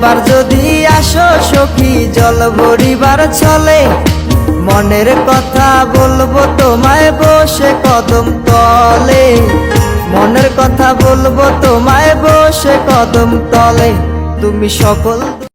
একবার যদি আসো সখী, জল ভরিবার চলে মনের কথা বলব তোমায় বসে কদম তলে। মনের কথা বলব তোমায় বসে কদম তলে। তুমি সকল